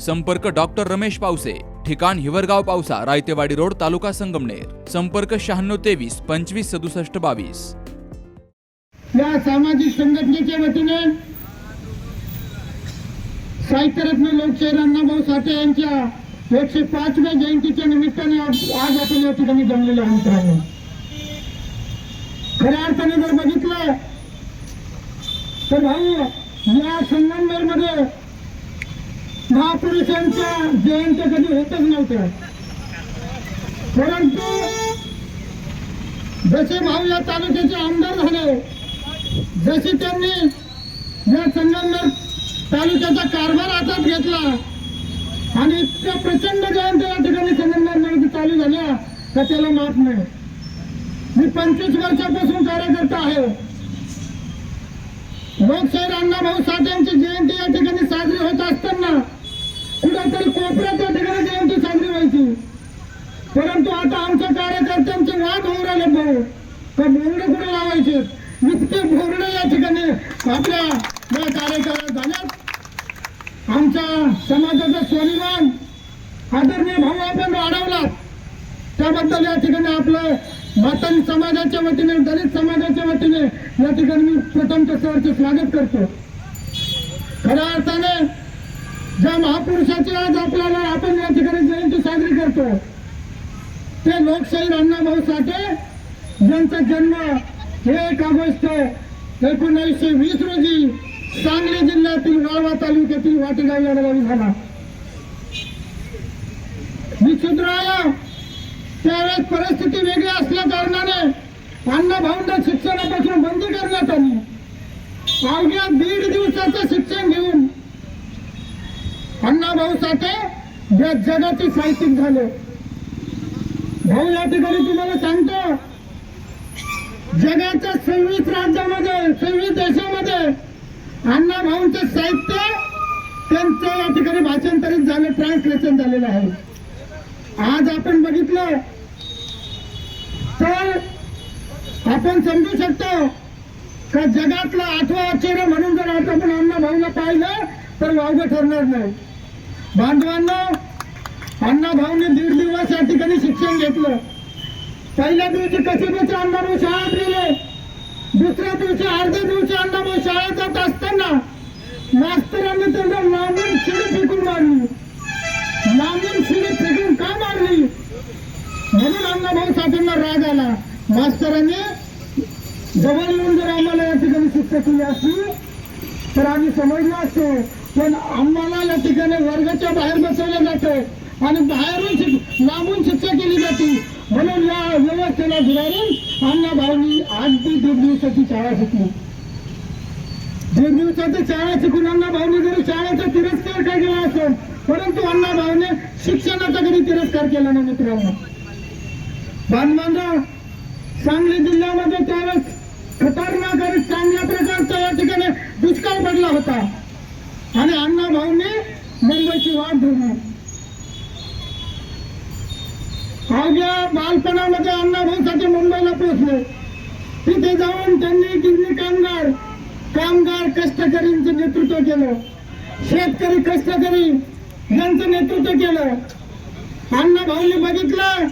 संपर्क डॉक्टर रमेश पावसे ठिकाण हिवरगाव पावसा रायतेवाडी रोड तालुका संगमनेर. संपर्क शहाण्णव तेवीस पंचवीस सदुसष्ट बावीस. या सामाजिक संघटनेच्या वतीने साहित्यरत्न लोकशाहीर अण्णाभाऊ साठे यांच्या एकशे पाचव्या जयंतीच्या निमित्ताने आज आपण या ठिकाणी जमलेलो आहे मित्रांनो. खऱ्या अर्थाने जर बघितलं तर भाऊ या संगमनेरमध्ये महापुरुषांच्या जयंत्या कधी होतच नव्हत्या. परंतु जसे भाऊ या तालुक्याचे आमदार झाले जसे त्यांनी या संगमनेर तालुक्याचा कारभार हातात घेतला आणि इतक्या प्रचंड जयंती या ठिकाणी संगमनेर चालू झाल्या का त्याला माफ नाही. मी पंचवीस वर्षापासून कार्यकर्ता आहे. लोकशाहीर अण्णाभाऊ साठे यांची जयंती या ठिकाणी साजरी होत असताना कुठेतरी कोपऱ्यात या ठिकाणी जयंती साजरी व्हायची. परंतु आता आमच्या कार्यकर्त्यांचे वाद होऊ राहिले भाऊ का बोर्डे कुठे लावायचे? इतके बोर्डे या ठिकाणी आपल्या या कार्यक्रमात झाल्यात. आमच्या समाजाचा स्वाभिमान आदरणीय भाऊ आपण वाढवला त्याबद्दल या ठिकाणी आपलं मातंग समाजाच्या वतीने दलित समाजाच्या वतीने या ठिकाणी मी प्रथमच्या सरचे स्वागत करतो. खऱ्या अर्थाने ज्या महापुरुषाची आज आपल्याला आपण या ठिकाणी जयंती साजरी करतो ते लोकशाहीर अण्णाभाऊ साठे यांचा जन्म एक ऑगस्ट एकोणीसशे वीस रोजी सांगली जिल्ह्यातील वाळवा तालुक्यातील वाटेगाव या गावी झाला. विचित्राया त्यावेळेस परिस्थिती वेगळी असल्या कारणाने अण्णाभाऊंना शिक्षणापासून बंदी करण्यात आली. अवघ्या दीड दिवसाचं शिक्षण घेऊन अण्णाभाऊ साठे या जगाचे साहित्यिक झाले. भाऊ या ठिकाणी तुम्हाला सांगतो जगाच्या सव्वीस राज्यामध्ये सव्वीस देशामध्ये अण्णा भाऊंचे साहित्य त्यांचं या ठिकाणी भाषांतरित झालं ट्रान्सलेशन झालेलं आहे. आज आपण बघितलं तर आपण समजू शकतो का जगातलं आठवं आश्चर्य म्हणून जर आता आपण अण्णा भाऊला पाहिलं तर वावगं ठरणार नाही. बांधवांना अण्णा भाऊने दीड दिवस या ठिकाणी शिक्षण घेतलं. पहिल्या दिवशी कसे अण्णाभाऊ शाळेत गेले. दुसऱ्या दिवशी अर्ध्या दिवशी अण्णाभाऊ शाळेत जात असताना मास्तरांनी त्यांना लांबून शिडी फेकून मारली. लांबून शिडी फेकून का मारली? म्हणून अण्णाभाऊ साठेंना राग आला. मास्तरांनी जवळ येऊन जर आम्हाला या ठिकाणी शिक्षा केली असली तर आम्ही समजलो असतो. पण आम्हाला या ठिकाणी वर्गाच्या बाहेर बसवलं जातं. आणि बाहेरून लांबून शिक्षा केली जाते. म्हणून या व्यवस्थेला सुधारून अण्णा आज ती दीड दिवसाची शाळा शिकली. दीड दिवसाची शाळा शिकून अण्णा भाऊनी जरी शाळेचा तिरस्कार काय केला असेल परंतु अण्णा भाऊने शिक्षणाचा कधी तिरस्कार केला नाही मित्रांनो. बांधवांना सांगली जिल्ह्यामध्ये त्यावेळेस खतरनाक आणि चांगल्या प्रकारचा या ठिकाणी दुष्काळ पडला होता. आणि अण्णा भाऊने मुंबईची वाट धरली. अवघ्या बालपणामध्ये अण्णा भाऊसाठी मुंबईला पोहोचले. तिथे जाऊन त्यांनी गिरणी कामगार कामगार कष्टकरींचं नेतृत्व केलं. शेतकरी कष्टकरी यांचं नेतृत्व केलं. अण्णा भाऊने बघितलं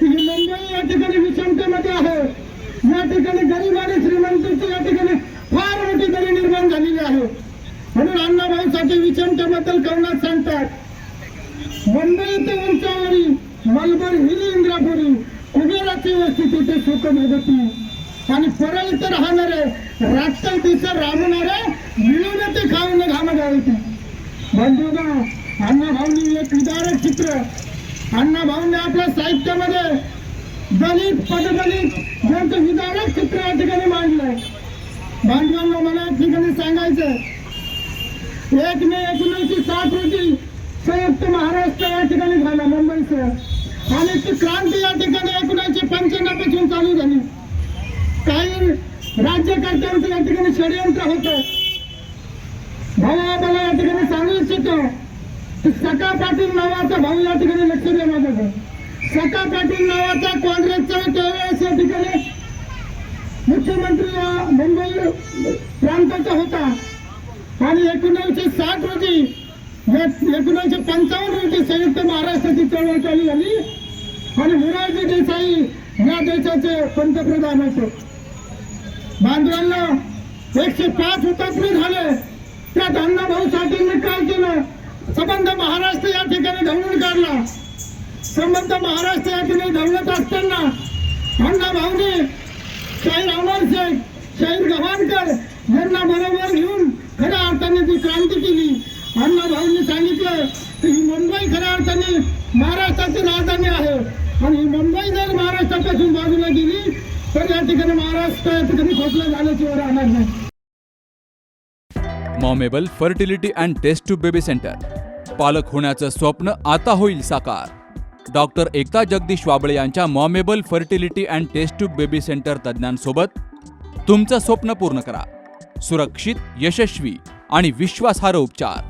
की मुंबई या ठिकाणी विषमतेमध्ये आहे. या ठिकाणी गरीब आणि श्रीमंतीची या ठिकाणी फार मोठी दरी निर्माण झालेली आहे म्हणून अण्णाभाऊसाठी विषमतेबद्दल कवनात सांगतात. मुंबई ते उंचावरी मलबार हिल इंद्रापुरी कुबेराची वस्ती तिथे सुख भोगती आणि परळ इथं राहणारे रात्र तिथं राबणारे मिळून ते खाऊन घाम गावती बंधुगा अण्णा भाऊनी एक विदारक चित्र. अण्णा भाऊने आपल्या साहित्यामध्ये दलित पददलित यांचं विदारक चित्र या ठिकाणी मांडलंय. बांधवांना मला या ठिकाणी सांगायचं एक मे एकोणीसशे साठ रोजी संयुक्त महाराष्ट्र या ठिकाणी झाला मुंबईसह आणि ती क्रांती या ठिकाणी एकोणीसशे पंच्याण्णवपासून चालू झाली. काही राज्यकर्त्यांचं या ठिकाणी षडयंत्र होत. भाऊ मला या ठिकाणी सांगू इच्छितो सका पाटील नावाचा भाऊ या ठिकाणी लक्ष द्या माझ्याकडे. सका पाटील नावाचा काँग्रेसचा त्यावेळेस या ठिकाणी मुख्यमंत्री मुंबई एकोणीसशे पंचावन्न रोजी संयुक्त महाराष्ट्राची चळवळ चालू झाली. आणि मोरारजी देसाई या देशाचे पंतप्रधान होते. बांधवांना एकशे पाच हुतात्मे झाले. त्यात अण्णाभाऊ साठेंनी काय केलं? संबंध महाराष्ट्र या ठिकाणी ढवळून काढला. संबंध महाराष्ट्र या ठिकाणी ढवळत असताना अण्णाभाऊने शाहीर अमर शेख शाहीर गव्हाणकर यांना बरोबर घेऊन खऱ्या अर्थाने ती क्रांती केली. अण्णाभाऊंनी सांगितलं की ही मुंबई खऱ्या अर्थाने महाराष्ट्राची राजधानी आहे. आणि ही मुंबई जर महाराष्ट्रापासून बाजूला गेली तर या ठिकाणी महाराष्ट्र या ठिकाणी खोकला झाल्याशिवाय राहणार नाही. Momable fertility and test tube baby centre. पालक होण्याचं स्वप्न आता होईल साकार. डॉक्टर एकता जगदीश वाबळे यांच्या Momable fertility and test tube baby centre तज्ज्ञांसोबत तुमचं स्वप्न पूर्ण करा. सुरक्षित यशस्वी आणि विश्वासार्ह उपचार.